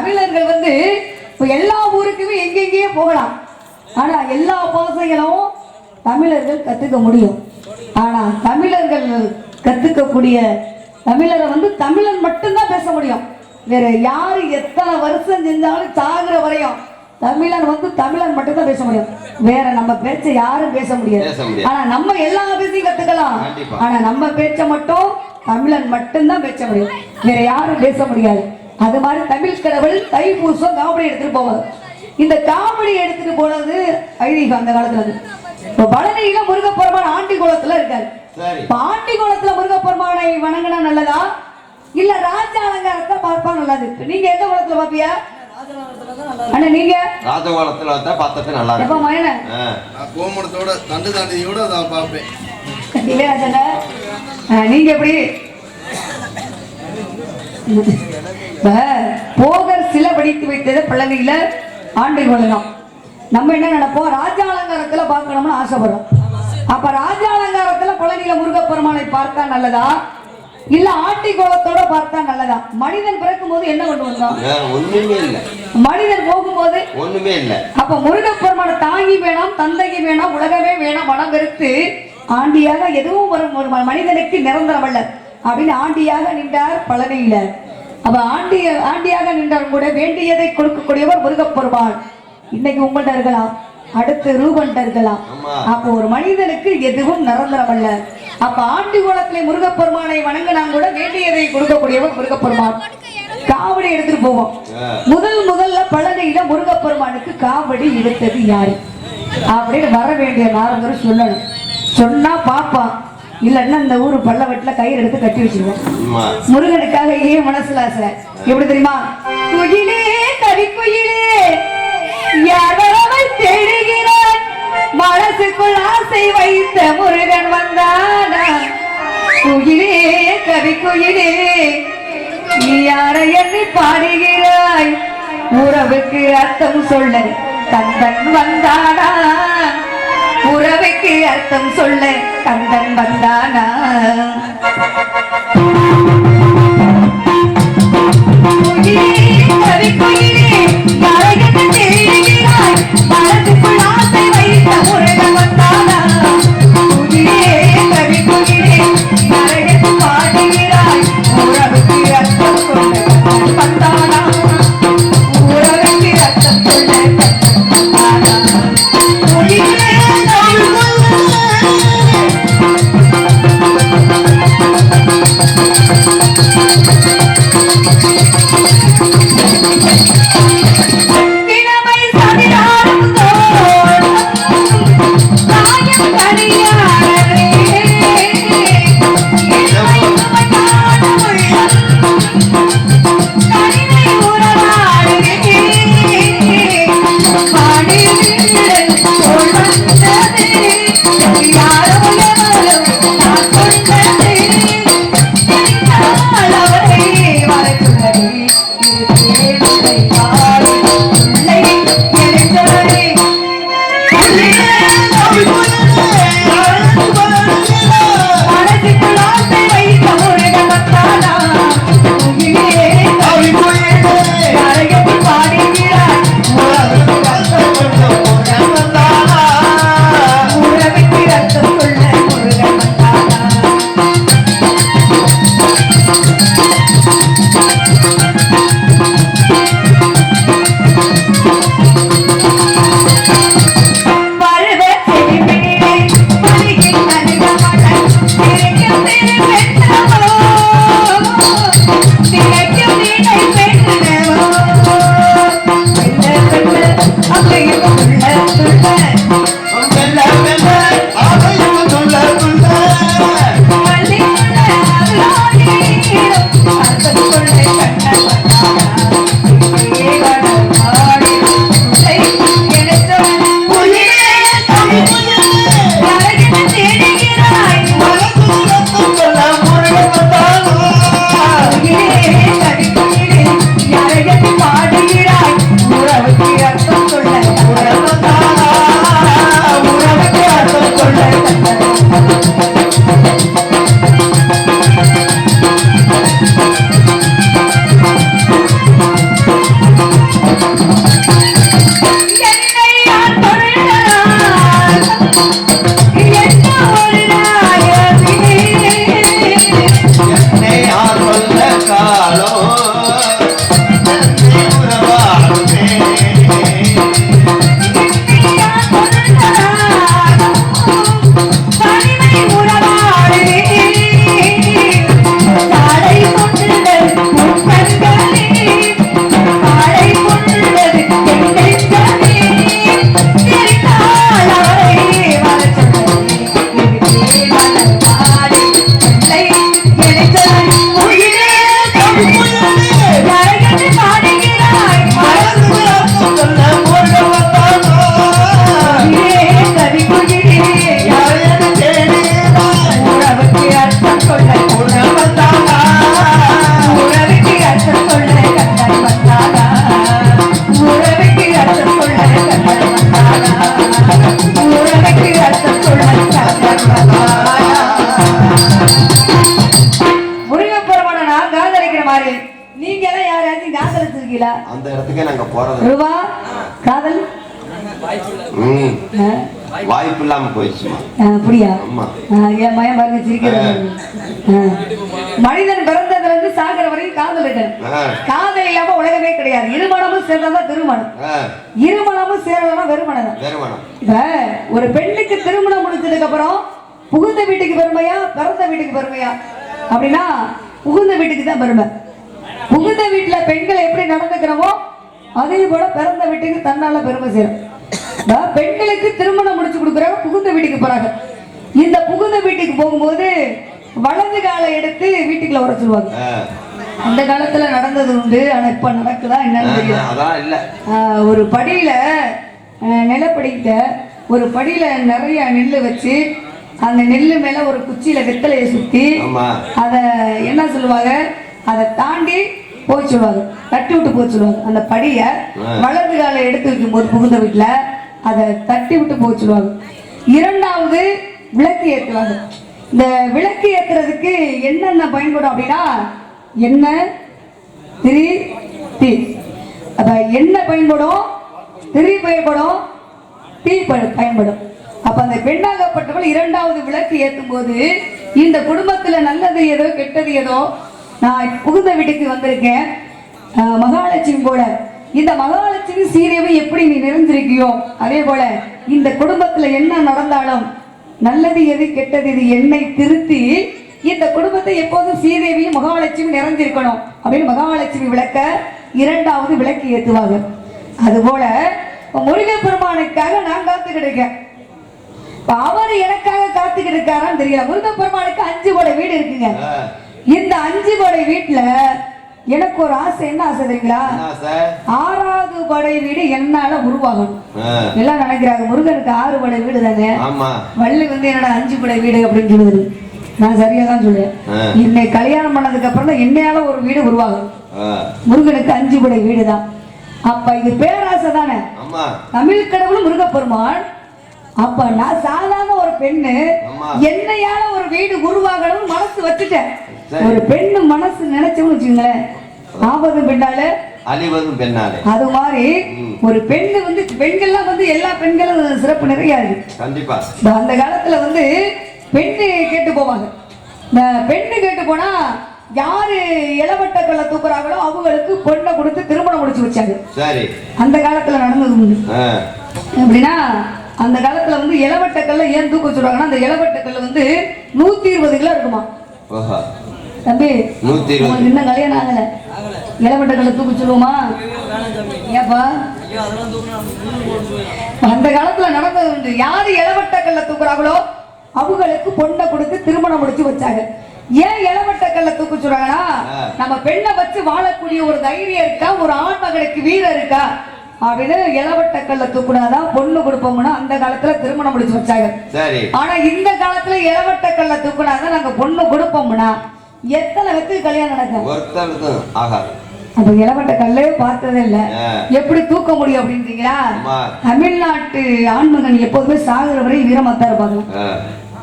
தமிழர்கள் வந்து இப்ப எல்லா ஊருக்குமே எங்கெங்கேயே போகலாம். ஆனா எல்லா பாசைகளும் தமிழர்கள் கத்துக்க முடியும். ஆனா தமிழர்கள் கத்துக்கக்கூடிய தமிழரை வந்து தமிழன் மட்டும்தான் பேச முடியும். வேற யாரு எத்தனை வருஷம் செஞ்சாலும் சாகுற வரையும் தமிழன் வந்து தமிழன் மட்டும்தான் பேச முடியும். வேற நம்ம பேச்ச யாரும் பேச முடியாது. ஆனா நம்ம எல்லா பேச்சையும் கத்துக்கலாம். ஆனா நம்ம பேச்ச மட்டும் தமிழன் மட்டும்தான் பேச முடியும். வேற யாரும் பேச முடியாது. அது மாதிரி தமிழ் கடவுள் தைப்பூசம் காமெடி எடுத்துட்டு போவாங்க. இந்த காமெடி எடுத்துட்டு போனது ஐதீகம் அந்த காலத்துல. இப்ப பழனியில முருகப்பெருமான் ஆண்டி குளத்துல இருக்காரு. ஆண்டி குளத்துல முருகப்பெருமானை வணங்கினா நல்லதா? இல்ல ராஜ அலங்காரத்தை பார்ப்பா நல்லது. நீங்க எந்த குளத்துல பாப்பியா அண்ணா நீங்க? ராஜகோலத்துல வந்தா பார்த்தது நல்லா எப்ப இருக்கும். மயன? ஆ. நான் கோமணத்தோட தண்டு தாண்டியோட நான் பார்ப்பேன். இளையராஜன நீங்க எப்படி? போகர் சில படித்து வைத்தது பழனியில ஆண்டை கொள்ளலாம். நம்ம என்ன நினைப்போம்? ராஜா அலங்காரத்துல பார்க்கணும்னு ஆசைப்படுறோம். அப்ப ராஜா அலங்காரத்துல பழனியில முருகப்பெருமானை பார்த்தா நல்லதா? இல்ல ஆட்டி கோலத்தோட பார்த்தா நல்லதா? மனிதன் பிறக்கும் போது என்ன கொண்டு வந்தோம் வேற ஒண்ணுமே இல்ல. மனிதன் போகும்போது ஒண்ணுமே இல்ல. அப்ப முருகப்பெருமான தாங்கி வேணாம் தந்தைக்கு வேணாம் உலகமே வேணாம் மனம் வெறுத்து ஆண்டியாக எதுவும் ஒரு மனிதனுக்கு நிரந்தரம் அல்ல. அப்படின்னு ஆண்டியாக நின்றார் பழனியில அப்ப ஆண்டிய ஆண்டியாக நின்றார் கூட வேண்டியதை கொடுக்கக்கூடியவர் முருகப்பெருமான். இன்னைக்கு உங்கள்ட்ட இருக்கலாம். அடுத்து ரூபன்ட்ட இருக்கலாம். அப்போ ஒரு மனிதனுக்கு எதுவும் நிரந்தரம் அல்ல அப்ப ஆண்டி குளத்திலே முருகப்பெருமானை வணங்கினா கூட வேண்டியதை கொடுக்கக்கூடியவர் முருகப்பெருமான். காவடி எடுத்துட்டு போவோம். முதல் முதல்ல பழனியில முருகப்பெருமானுக்கு காவடி எடுத்தது யாரு? அப்படின்னு வர வேண்டிய நாரதர் சொல்லணும். சொன்னா பாப்பான் இல்லைன்னா இந்த ஊரு பள்ள வெட்டில கயிறு எடுத்து கட்டி வச்சிருவோம். முருகனுக்காக ஏன் மனசுல ஆசை எப்படி தெரியுமா? குயிலே கவி குயிலே யாரவரை தேடுகிறான்? மனசுக்குள் ஆசை வைத்த முருகன் வந்தானா? குயிலே கவி குயிலே நீ யாரை எண்ணி பாடுகிறாய்? உறவுக்கு அர்த்தம் சொல்ல. கந்தன் வந்தானா? உறவைக்கு அர்த்தம் சொல்ல கந்தன் வந்தானா? அந்த இடத்துக்கே நாங்க போறது. ரூபா காதல் வாய்ப்பு இல்லாம போயிடுச்சு அப்படியா? என் மயம் பாருங்க சிரிக்கிறது மனிதன் பிறந்த இருந்து சாகிற வரையும் காதல் இருக்கு காதல் இல்லாம உலகமே கிடையாது. இருமணமும் சேர்ந்தாதான் திருமணம். இருமணமும் சேரலன்னா வெறுமணம் இப்ப ஒரு பெண்ணுக்கு திருமணம் முடிஞ்சதுக்கு அப்புறம் புகுந்த வீட்டுக்கு பெருமையா பிறந்த வீட்டுக்கு பெருமையா? அப்படின்னா புகுந்த வீட்டுக்கு தான் பெருமை. புகுந்த வீட்டுல பெண்கள் எப்படி நடந்துக்கிறோமோ அதே போல பிறந்த வீட்டுக்கு தன்னால பெருமை சேரும். பெண்களுக்கு திருமணம் முடிச்சு கொடுக்குறாங்க புகுந்த வீட்டுக்கு போறாங்க. இந்த புகுந்த வீட்டுக்கு போகும்போது வலது காலை எடுத்து வீட்டுக்குள்ள உரைச்சிருவாங்க ஆ, அந்த காலத்துல நடந்தது உண்டு ஆனா இப்ப நடக்குதா என்னன்னு தெரியல. ஒரு படியில ஆஹ் நிலப்படிக்கிட்ட ஒரு படியில நிறைய நெல் வச்சு அந்த நெல்லு மேல ஒரு குச்சியில வெத்தலையை சுத்தி அத என்ன சொல்லுவாங்க? அதை தாண்டி போய் சொல்லுவாங்க. தட்டி விட்டு போய் சொல்லுவாங்க. அந்த படியை வலது காலை எடுத்து வைக்கும் போது புகுந்த வீட்டுல அதை தட்டி விட்டு போய் சொல்லுவாங்க. இரண்டாவது விளக்கு ஏற்றுவாங்க இந்த விளக்கு ஏற்றுறதுக்கு என்னென்ன பயன்படும் அப்படின்னா எண்ணெய் திரி தீ. அப்ப எண்ணெய் பயன்படும்? திரி பயன்படும் தீ பயன்படும். அப்ப அந்த பெண்ணாகப்பட்டவள் இரண்டாவது விளக்கு ஏற்றும் போது இந்த குடும்பத்துல நல்லது ஏதோ கெட்டது ஏதோ நான் புகுந்த வீட்டுக்கு வந்திருக்கேன். மகாலட்சுமி போல. இந்த மகாலட்சுமி சீரியவை எப்படி நீ நிறைஞ்சிருக்கியோ அதே போல இந்த குடும்பத்துல என்ன நடந்தாலும் நல்லது எது கெட்டது இது என்னை திருத்தி இந்த குடும்பத்தை எப்போதும் சீதேவியும் மகாலட்சுமி நிறைஞ்சிருக்கணும். அப்படின்னு மகாலட்சுமி விளக்க இரண்டாவது விளக்கு ஏத்துவாங்க. அதுபோல முருகப்பெருமானுக்காக நான் காத்துக்கிட்டு இருக்கேன். இப்ப அவர் எனக்காக காத்துக்கிட்டு இருக்காரான்னு தெரியல. முருகப்பெருமானுக்கு அஞ்சு கோடை வீடு இருக்குங்க. இந்த அஞ்சு கோடை வீட்டுல எனக்கு ஒரு ஆசை என்ன ஆசை தெரியுங்களா? ஆறாவது படை வீடு என்னால உருவாகணும். எல்லாம் நினைக்கிறாங்க முருகனுக்கு ஆறு படை வீடு தானே வள்ளி வந்து என்னடா அஞ்சு படை வீடு அப்படின்னு சொல்லுது. நான் சரியா தான் சொல்லுவேன். ஆ. என்னை கல்யாணம் பண்ணதுக்கு அப்புறம் தான் என்னையால ஒரு வீடு உருவாகும் முருகனுக்கு அஞ்சு படை வீடு தான் அப்ப இது பேராசை தானே தமிழ் கடவுள் முருகப்பெருமான். அப்ப நான் சாதாரண ஒரு பெண்ணு. என்னையால ஒரு வீடு உருவாகணும்னு மனசு வச்சுட்டேன். ஒரு பெண்ணு மனசு நினைச்சோம்னு வச்சுங்களேன் ஆபத்து பெண்ணால. அழிவதும் பெண்ணாலே. அது மாதிரி ஒரு பெண்ணு வந்து பெண்கள்லாம் வந்து எல்லா பெண்களும் சிறப்பு நிறைய இருக்கு. கண்டிப்பா. அந்த காலத்துல வந்து பெண்ணு கேட்டு போவாங்க. பெண்ணு கேட்டு போனா யாரு இளவட்ட கல்ல தூக்குறாங்களோ அவங்களுக்கு பொண்ணை கொடுத்து திருமணம் முடிச்சு வச்சாங்க. சரி. அந்த காலத்துல நடந்தது உண்டு. ஆ, எப்படின்னா அந்த காலத்துல வந்து இளவட்ட கல்ல ஏன் தூக்க சொல்றாங்கன்னா அந்த இளவட்ட கல்லு வந்து நூத்தி இருபது கிலோ இருக்குமா? தம்பி நூத்தி இருபது. இன்னும் கல்யாணம் ஆகல. இளவட்ட கல்ல தூக்க சொல்லுவோமா ஏப்பா? அந்த காலத்துல நடந்தது உண்டு. யாரு இளவட்ட கல்ல தூக்குறாங்களோ அவங்களுக்கு பொண்ணை கொடுத்து திருமணம் முடிச்சு வச்சாங்க. ஏன் இளவட்ட கல்ல தூக்க சொல்றாங்கன்னா. நம்ம பெண்ணை வச்சு வாழக்கூடிய ஒரு தைரியம் இருக்கா? ஒரு ஆண் மகனுக்கு வீரம் இருக்கா? அப்படின்னு இளவட்ட கல்ல தூக்குனாதான் பொண்ணு கொடுப்போம்னா அந்த காலத்துல திருமணம் முடிச்சு வச்சாங்க. சரி. ஆனா இந்த காலத்துல இளவட்ட கல்ல தூக்குனாதான் நாங்க பொண்ணு கொடுப்போம்னா எத்தனை பேத்துக்கு கல்யாணம் நடக்கும்? ஒருத்தருக்கும் ஆகாது அப்ப இளவட்ட கல்லே பார்த்ததே இல்ல. எப்படி தூக்க முடியும் அப்படின்றீங்களா? தமிழ்நாட்டு ஆண்மகன் எப்போதுமே சாகுற வரை வீரமாத்தான் இருப்பாங்க.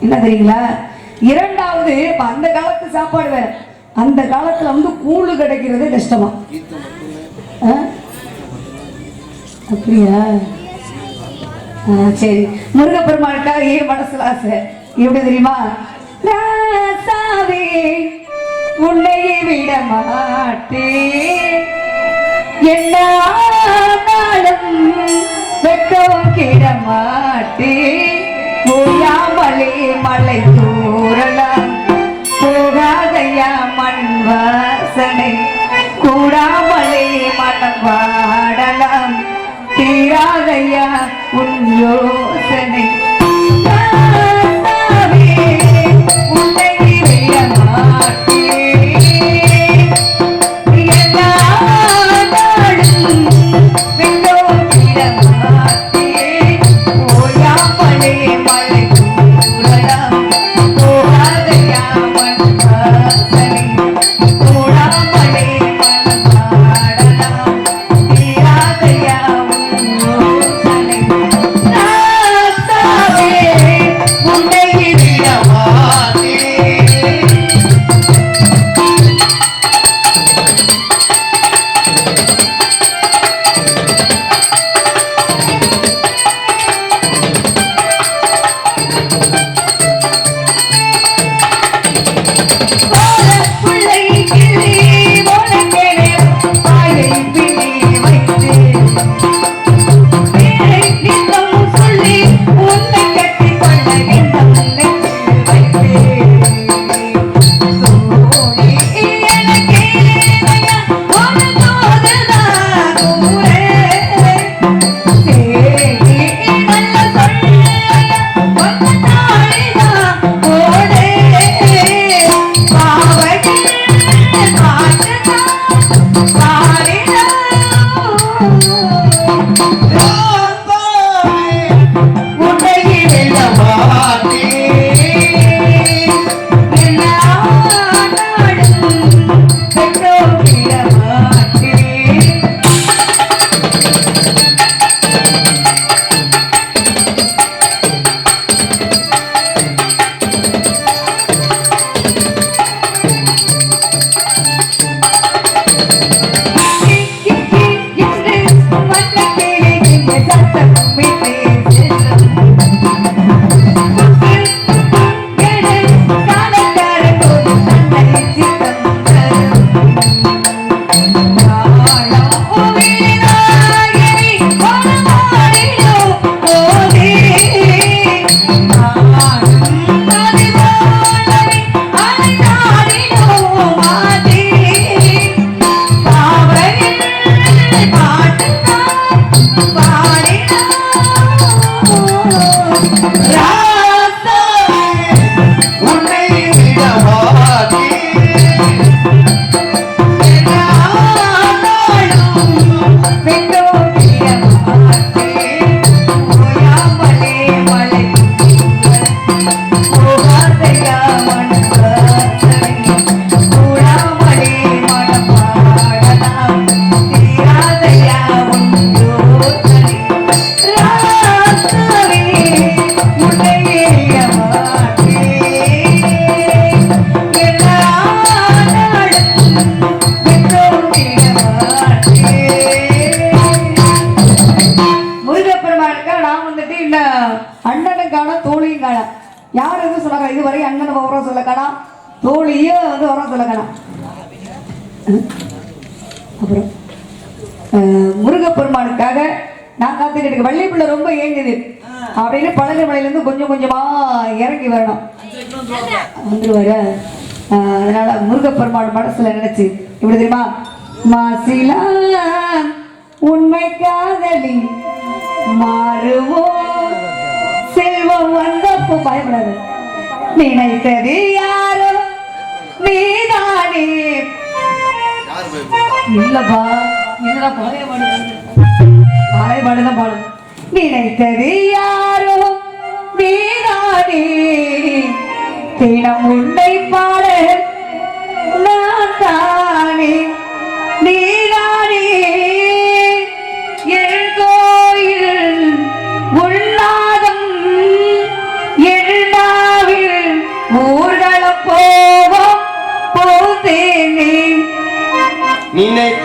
என்ன தெரியுங்களா? இரண்டாவது இப்ப அந்த காலத்து சாப்பாடு வேற. அந்த காலத்துல வந்து கூழு கிடைக்கிறது கஷ்டமா? அப்படியா? சரி. முருகப்பெருமானுக்காக ஏன் மனசுல ஆசை? எப்படி தெரியுமா? ராசாவே உன்னை விட மாட்டேன். என்ன ஆனாலும் கிட மாட்டேன். போயாமலே மலை தூரலாம் போகாதையா மண் வாசனை. கூடாமலே மனம் வாடலாம். தீராதையா உன் யோசனை. யார் எதுவும் சொன்னாங்க இதுவரை அண்ணன் உரம் சொல்ல காணோம் தோழியும் வந்து உரம் சொல்ல காணோம் அப்புறம் முருகப்பெருமானுக்காக நான் காத்துக்கிட்டு இருக்கேன் வள்ளிப்பிள்ளை ரொம்ப ஏங்குது. அப்படின்னு பழனி மலையிலேருந்து கொஞ்சம் கொஞ்சமா இறங்கி வரணும். வந்துருவாரு. அதனால முருகப்பெருமான் மனசுல நினைச்சு இப்படி தெரியுமா? மாசிலா உண்மை காதலி மாறுவோ செல்வம் வந்த வந்தப்போ பயப்படாது. நினைத்தது யாரோ? நீதானே. இல்லப்பா என்னடா பழைய பாடு பழைய பாடு. தான் பாடு நினைத்தது யாரோ? நீதானே. தினம் உன்னை பாட நான் தானே நினைத்தது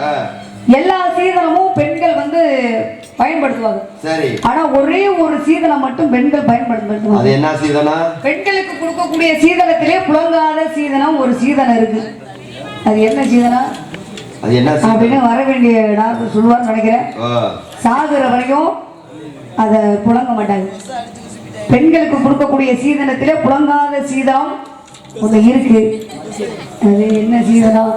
ஆ, எல்லா சீதனமும் பெண்கள் வந்து பயன்படுத்துவாங்க. சரி. ஆனா ஒரே ஒரு சீதனம் மட்டும் பெண்கள் பயன்படுத்துவாங்க. அது என்ன சீதனா பெண்களுக்கு கொடுக்கக்கூடிய சீதனத்திலே புழங்காத சீதனம் ஒரு சீதனம் இருக்கு. அது என்ன சீதனம் அது என்ன சீதனம் அப்படின்னு வர வேண்டிய டாக்டர் சொல்லுவார்னு நினைக்கிறேன். சாகுற வரைக்கும் அதை புழங்க மாட்டாங்க. பெண்களுக்கு கொடுக்கக்கூடிய சீதனத்திலே புழங்காத சீதனம் ஒன்று இருக்கு. அது என்ன சீதனம்